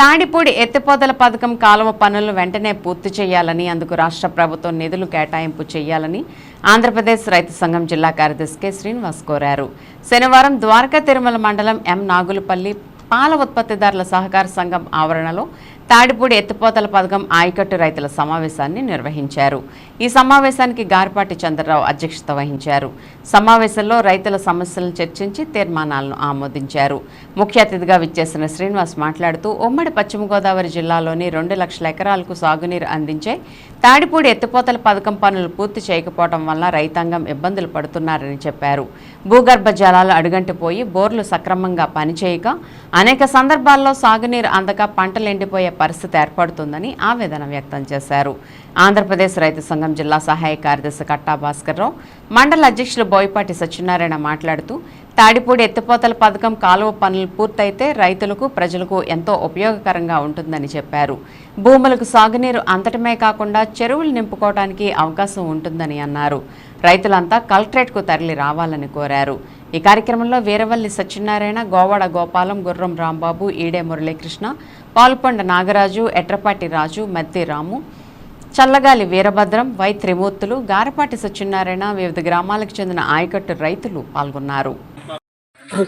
తాడిపూడి ఎత్తిపోతల పథకం కాలువ పనులను వెంటనే పూర్తి చేయాలని అందుకు రాష్ట్ర ప్రభుత్వం నిధులు కేటాయింపు చేయాలని ఆంధ్రప్రదేశ్ రైతు సంఘం జిల్లా కార్యదర్శి కె శ్రీనివాస్ కోరారు. శనివారం ద్వారకా తిరుమల మండలం ఎం. నాగులపల్లి పాల ఉత్పత్తిదారుల సహకార సంఘం ఆవరణలో తాడిపూడి ఎత్తిపోతల పథకం ఆయకట్టు రైతుల సమావేశాన్ని నిర్వహించారు. ఈ సమావేశానికి గారిపాటి చంద్రరావు అధ్యక్షత వహించారు. సమావేశంలో రైతుల సమస్యలను చర్చించి తీర్మానాలను ఆమోదించారు. ముఖ్య అతిథిగా విచ్చేసిన శ్రీనివాస్ మాట్లాడుతూ ఉమ్మడి పశ్చిమ గోదావరి జిల్లాలోని రెండు లక్షల ఎకరాలకు సాగునీరు అందించే తాడిపూడి ఎత్తిపోతల పథకం పనులు పూర్తి చేయకపోవడం వల్ల రైతాంగం ఇబ్బందులు పడుతున్నారని చెప్పారు. భూగర్భ జలాలు అడుగంటిపోయి బోర్లు సక్రమంగా పనిచేయక అనేక సందర్భాల్లో సాగునీరు అందక పంటలు ఎండిపోయే పరిస్థితి ఏర్పడుతుందని ఆవేదన వ్యక్తం చేశారు. ఆంధ్రప్రదేశ్ రైతు సంఘం జిల్లా సహాయ కార్యదర్శి కట్టా భాస్కర్రావు మండల అధ్యక్షులు బోయపాటి సత్యనారాయణ మాట్లాడుతూ తాడిపూడి ఎత్తిపోతల పథకం కాలువ పనులు పూర్తయితే రైతులకు ప్రజలకు ఎంతో ఉపయోగకరంగా ఉంటుందని చెప్పారు. భూములకు సాగునీరు అంతటమే కాకుండా చెరువులు నింపుకోవడానికి అవకాశం ఉంటుందని అన్నారు. రైతులంతా కలెక్టరేట్కు తరలి రావాలని కోరారు. ఈ కార్యక్రమంలో వీరవల్లి సత్యనారాయణ గోవాడ గోపాలం గుర్రం రాంబాబు ఈడే మురళీకృష్ణ పాల్పండ నాగరాజు ఎట్రపాటి రాజు మద్ది రాము చల్లగాలి వీరభద్రం వై త్రిమూర్తులు గారపాటి సత్యనారాయణ వివిధ గ్రామాలకు చెందిన ఆయకట్టు రైతులు పాల్గొన్నారు.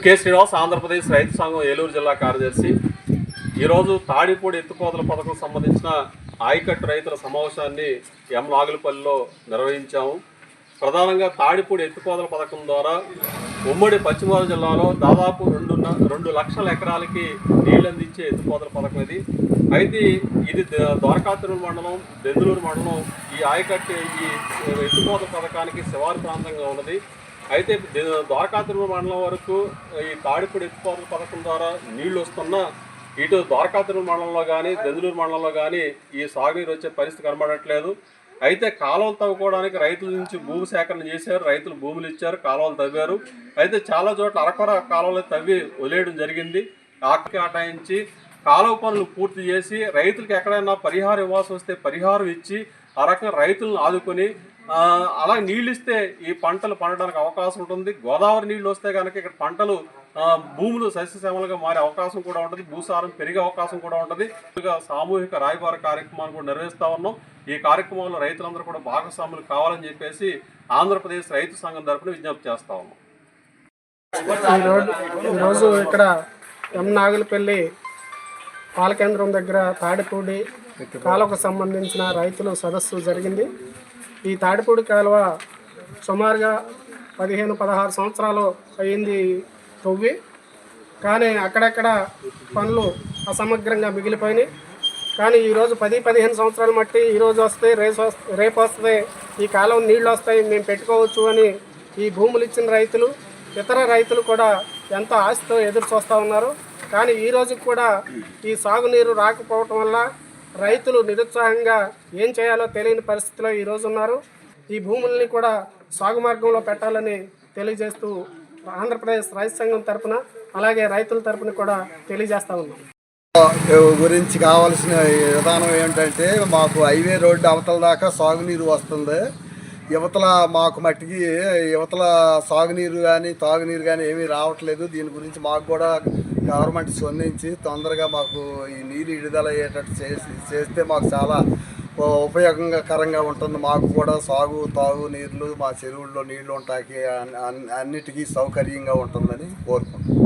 కె. శ్రీనివాస్ ఆంధ్రప్రదేశ్ రైతు సంఘం ఏలూరు జిల్లా కార్యదర్శి. ఈరోజు తాడిపూడి ఎత్తుకోతల పథకం సంబంధించిన ఆయకట్టు రైతుల సమావేశాన్ని ఎం. నాగులపల్లిలో నిర్వహించాము. ప్రధానంగా తాడిపూడి ఎత్తుకోతల పథకం ద్వారా ఉమ్మడి పశ్చిమగోదావరి జిల్లాలో దాదాపు రెండు రెండు లక్షల ఎకరాలకి నీళ్ళు అందించే ఎత్తుకోతల పథకం ఇది. అయితే ఇది ద- మండలం దెందులూరు మండలం ఈ ఆయకట్టు ఈ ఎత్తిపోతల పథకానికి శివారు ప్రాంతంగా ఉన్నది. అయితే ది- ద్వారకాతిరుమల మండలం వరకు ఈ తాడిపూడి ఎత్తిపోతల పథకం ద్వారా నీళ్ళు వస్తున్నా ఇటు ద్వారకాతిరుమల మండలంలో కానీ దెందులూరు మండలంలో కానీ ఈ సాగునీరు వచ్చే పరిస్థితి కనబడట్లేదు. అయితే కాలువలు తవ్వుకోవడానికి రైతుల నుంచి భూమి సేకరణ చేశారు రైతులు భూములు ఇచ్చారు కాలువలు తవ్వారు. అయితే చాలా చోట్ల అరకొర కాలువలు తవ్వి వదిలేయడం జరిగింది. ఆకు ఆటాయించి కాలువ పనులు పూర్తి చేసి రైతులకు ఎక్కడైనా పరిహారం ఇవ్వాల్సి వస్తే పరిహారం ఇచ్చి ఆ రకంగా రైతులను ఆదుకొని అలా నీళ్ళు ఇస్తే ఈ పంటలు పండడానికి అవకాశం ఉంటుంది. గోదావరి నీళ్ళు వస్తే కనుక ఇక్కడ పంటలు భూములు సస్యశ్యామలుగా మారే అవకాశం కూడా ఉంటుంది. భూసారం పెరిగే అవకాశం కూడా ఉంటుంది. సామూహిక రాయబార కార్యక్రమాన్ని కూడా నిర్వహిస్తా ఉన్నాం. ఈ కార్యక్రమంలో రైతులందరూ కూడా భాగస్వాములు కావాలని చెప్పేసి ఆంధ్రప్రదేశ్ రైతు సంఘం తరపున విజ్ఞప్తి చేస్తా ఉన్నాం. ఈరోజు ఇక్కడ ఎం నాగులపల్లి పాల కేంద్రం దగ్గర తాడిపూడి కాలువకు సంబంధించిన రైతుల సదస్సు జరిగింది. ఈ తాడిపూడి కాలువ సుమారుగా పదిహేను పదహారు సంవత్సరాలు అయింది తొవ్వి. కానీ అక్కడక్కడ పనులు అసమగ్రంగా మిగిలిపోయినాయి. కానీ ఈరోజు పది పదిహేను సంవత్సరాలు మట్టి ఈరోజు వస్తే రేసు వస్- రేపు వస్తే ఈ కాలం నీళ్ళు వస్తాయి మేము పెట్టుకోవచ్చు అని ఈ భూములు ఇచ్చిన రైతులు ఇతర రైతులు కూడా ఎంతో ఆశతో ఎదురు చూస్తూ ఉన్నారు. కానీ ఈ రోజు కూడా ఈ సాగునీరు రాకపోవటం వల్ల రైతులు నిరుత్సాహంగా ఏం చేయాలో తెలియని పరిస్థితిలో ఈరోజు ఉన్నారు. ఈ భూముల్ని కూడా సాగు మార్గంలో పెట్టాలని తెలియజేస్తూ ఆంధ్రప్రదేశ్ రైతు సంఘం తరపున అలాగే రైతుల తరపున కూడా తెలియజేస్తూ ఉన్నాం. గురించి కావాల్సిన విధానం ఏంటంటే మాకు హైవే రోడ్డు అవతల దాకా సాగునీరు వస్తుంది. యువతల మాకు మట్టికి యువతల సాగునీరు కానీ తాగునీరు కానీ ఏమీ రావట్లేదు. దీని గురించి మాకు కూడా గవర్నమెంట్ స్పందించి తొందరగా మాకు ఈ నీరు విడుదల అయ్యేటట్టు చేసి చేస్తే మాకు చాలా ఉపయోగకరంగా ఉంటుంది. మాకు కూడా సాగు తాగు నీళ్ళు మా చెరువుల్లో నీళ్ళు ఉంటాయి. అన్నిటికీ సౌకర్యంగా ఉంటుందని కోరుకుంటున్నాం.